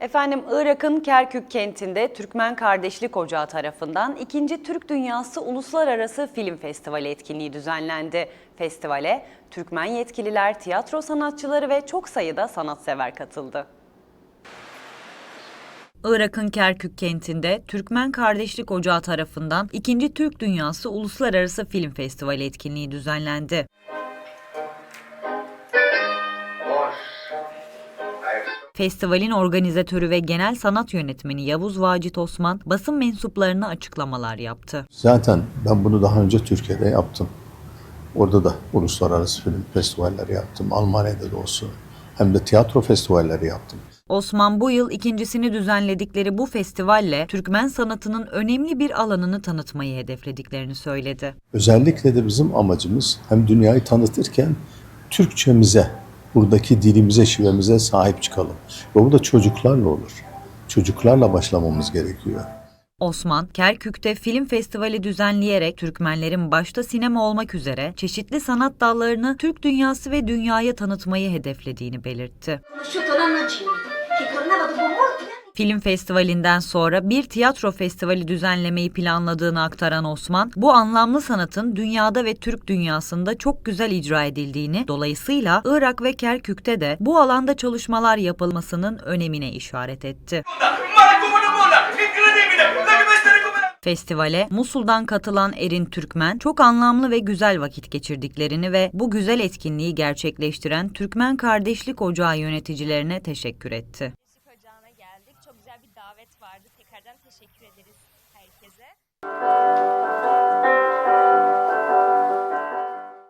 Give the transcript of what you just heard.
Efendim Irak'ın Kerkük kentinde Türkmen Kardeşlik Ocağı tarafından 2. Türk Dünyası Uluslararası Film Festivali etkinliği düzenlendi. Festivale Türkmen yetkililer, tiyatro sanatçıları ve çok sayıda sanatsever katıldı. Irak'ın Kerkük kentinde Türkmen Kardeşlik Ocağı tarafından 2. Türk Dünyası Uluslararası Film Festivali etkinliği düzenlendi. Festivalin organizatörü ve genel sanat yönetmeni Yavuz Vacit Osman basın mensuplarına açıklamalar yaptı. Zaten ben bunu daha önce Türkiye'de yaptım. Orada da uluslararası film festivalleri yaptım. Almanya'da da olsun. Hem de tiyatro festivalleri yaptım. Osman bu yıl ikincisini düzenledikleri bu festivalle Türkmen sanatının önemli bir alanını tanıtmayı hedeflediklerini söyledi. Özellikle de bizim amacımız hem dünyayı tanıtırken Türkçemize, buradaki dilimize, şivemize sahip çıkalım. Ve bu da çocuklarla olur. Çocuklarla başlamamız gerekiyor. Osman, Kerkük'te film festivali düzenleyerek Türkmenlerin başta sinema olmak üzere çeşitli sanat dallarını Türk dünyası ve dünyaya tanıtmayı hedeflediğini belirtti. conosciuto Film festivalinden sonra bir tiyatro festivali düzenlemeyi planladığını aktaran Osman, bu anlamlı sanatın dünyada ve Türk dünyasında çok güzel icra edildiğini, dolayısıyla Irak ve Kerkük'te de bu alanda çalışmalar yapılmasının önemine işaret etti. Festivale Musul'dan katılan Erin Türkmen çok anlamlı ve güzel vakit geçirdiklerini ve bu güzel etkinliği gerçekleştiren Türkmen Kardeşlik Ocağı yöneticilerine teşekkür etti. Müzik Ocağı'na geldik. Çok güzel bir davet vardı. Tekrardan teşekkür ederiz herkese.